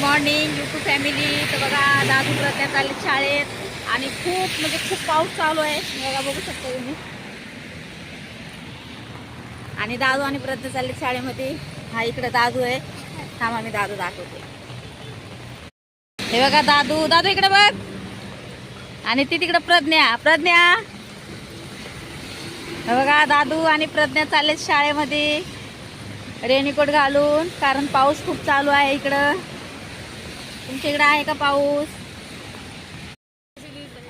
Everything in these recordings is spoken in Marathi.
मॉर्निंग युट्यूब फॅमिली तर बघा दादू प्रज्ञा चालले शाळेत. आणि खूप म्हणजे खूप पाऊस चालू आहे. बघा बघू शकता तुम्ही. आणि दादू आणि प्रज्ञा चालले शाळेमध्ये. हा इकडे दादू आहे. थांबा मी दादू दाखवते. हे बघा दादू. दादू इकडे बघ. आणि ती तिकडे प्रज्ञा. प्रज्ञा. हे बघा दादू आणि प्रज्ञा चालले शाळेमध्ये. रेनकोट घालून कारण पाऊस खूप चालू आहे इकडं. तुमच्या इकडं आहे का पाऊस?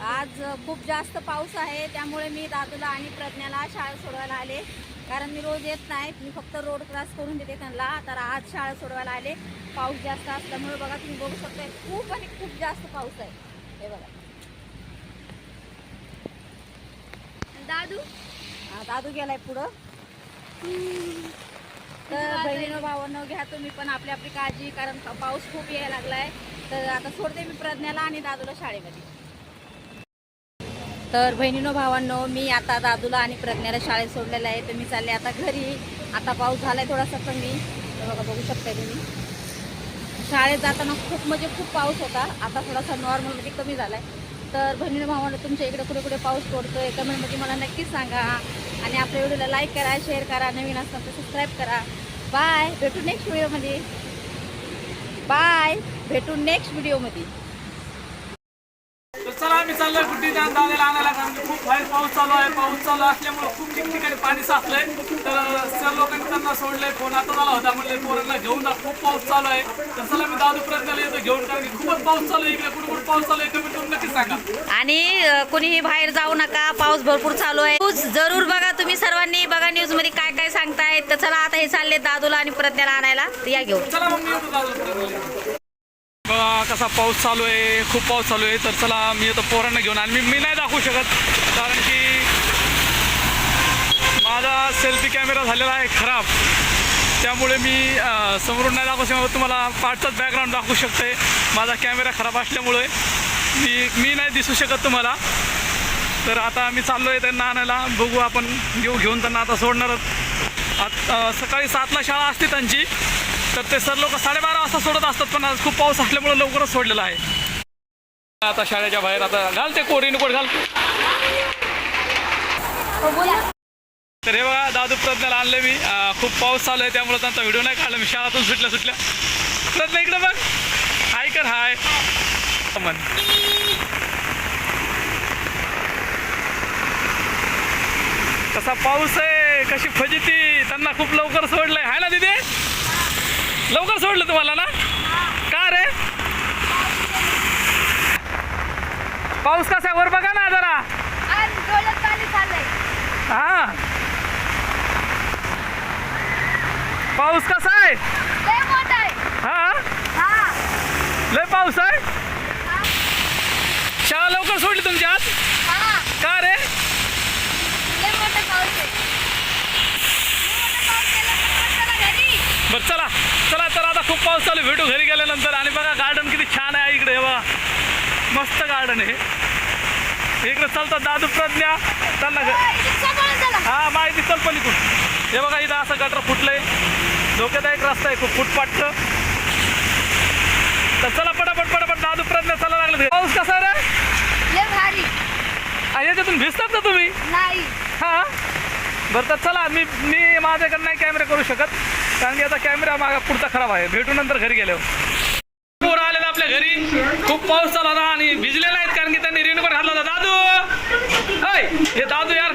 आज खूप जास्त पाऊस आहे त्यामुळे मी दादूला आणि प्रज्ञाला शाळा सोडवायला आले. कारण मी रोज येत नाही मी फक्त रोड क्रॉस करून देते त्यांना. तर आज शाळा सोडवायला आले. पाऊस जास्त असल्यामुळे बघा तुम्ही बघू शकता खूप आणि खूप जास्त पाऊस आहे. हे बघा. दादू? हा, दादू गेलाय पुढं. बहिणीनं भावानं घ्या तुम्ही पण आपली आपली काळजी कारण पाऊस खूप यायला लागलाय. तर आता सोडते मी प्रज्ञाला आणि दादूला शाळेमध्ये. तर बहिणीनो भावांनो मी आता दादूला आणि प्रज्ञाला शाळेत सोडलेलं आहे. तर मी चालले आता घरी. आता पाऊस झालाय थोडासा कमी. तर बघा बघू शकते तुम्ही. शाळेत जाताना खूप म्हणजे खूप पाऊस होता. आता थोडासा नॉर्मल म्हणजे कमी झालाय. तर बहिणीनो भावांनो तुमच्या इकडे कुठे कुठे पाऊस पडतोय कमेंटमध्ये मला नक्कीच सांगा. आणि आपल्या व्हिडिओला लाईक करा शेअर करा नवीन असताना तर सबस्क्राईब करा. बाय. भेटू नेक्स्ट व्हिडिओमध्ये बाय. भेटू नेक्स्ट व्हिडिओमध्ये आम्ही चाललोय कुठे त्या दादाला आणायला कारण की खूप बाहेर पाऊस चालू आहे. पाऊस चालू असल्यामुळे खूप ठिकठिकाणी पाणी साचलंय. तर सर लोकांनी त्यांना सोडलंय. फोन आता झाला होता. म्हणले पोरांना घेऊन जा. खूप पाऊस चालू आहे. तर चला मी दादू प्रयत्नाला येतो घेऊन कारण की खूपच पाऊस चालू आहे. इकडे कुठे कुठे पाऊस चालू आहे कमी करून नक्कीच सांगा. आणि अ, कोणीही बाहेर जाऊ नका. पाऊस भरपूर चालू आहे. न्यूज जरूर बघा तुम्ही सर्वांनी. बघा न्यूजमध्ये काय काय सांगतायत. तर चला आता हे चालले दादूला आणि प्रज्ञाला आणायला. तर या घेऊन. चला मग मी येतो दादू कसा पाऊस चालू आहे खूप पाऊस चालू आहे. तर चला मी आता पोरांना घेऊन आणि मी मी नाही दाखवू शकत कारण की माझा सेल्फी कॅमेरा झालेला आहे खराब. त्यामुळे मी समोरून नाही दाखवू शकत. तुम्हाला पाठचाच बॅकग्राऊंड दाखवू शकते. माझा कॅमेरा खराब असल्यामुळे मी मी नाही दिसू शकत तुम्हाला. तर आता मी चाललो आहे त्यांना आणायला. बघू आपण घेऊ घेऊन त्यांना आता सोडणार आता सकाळी सातला शाळा असते त्यांची. तर ते सर लोक साडेबारा वाजता सोडत असतात पण आज खूप पाऊस असल्यामुळे लवकरच सोडलेला आहे. आता शाळेच्या बाहेर आता घाल ते कोट कोट घाल. तर हे बघा दादू प्रज्ञाला आणले मी. खूप पाऊस चालू आहे त्यामुळे त्यांचा व्हिडिओ नाही काढला. मी शाळातून सुटल्या सुटल्या. प्रज्ञा इकडे बघ. हाय कर हाय. मन. कसा पाऊस आहे कशी फजिती. त्यांना खूप लवकर सोडलंय. हाय ना दिदी? लवकर सोडलं तुम्हाला ना? का रे? पाऊस कसा आहे? वर बघा ना जरा. हा. पाऊस कसा आहे? हा? लय पाऊस आहे? शाळा लवकर सोडली तुमची आज? का रे? बरं चला चला तर आता खूप पाऊस चालू आहे. भेटू घरी गेल्यानंतर. आणि बघा गार्डन किती छान आहे इकडे हे बघा. मस्त गार्डन आहे इकडे चालतात दादू प्रज्ञा. त्यांना चला हा माहिती चल पलीकडून हे बघा इथं असं गटर फुटलंय. धोक्यादायक रस्ता आहे खूप फुटपाटचं तर चला पटापट पटापट दादू प्रज्ञा चालला लागलं पाऊस कसा आहे रे? याच्यातून भिजतात का तुम्ही? हा? बरं तर चला मी मी माझ्याकडे नाही कॅमेरा करू शकत. कारण की आता कॅमेरा मागा पुढचा खराब आहे. भेटून नंतर घरी गेले पूर आलेला आपल्या घरी. खूप पाऊस झाला ना आणि भिजलेला आहेत कारण की त्यांनी रेनकोट घातला दादू! हे दादू या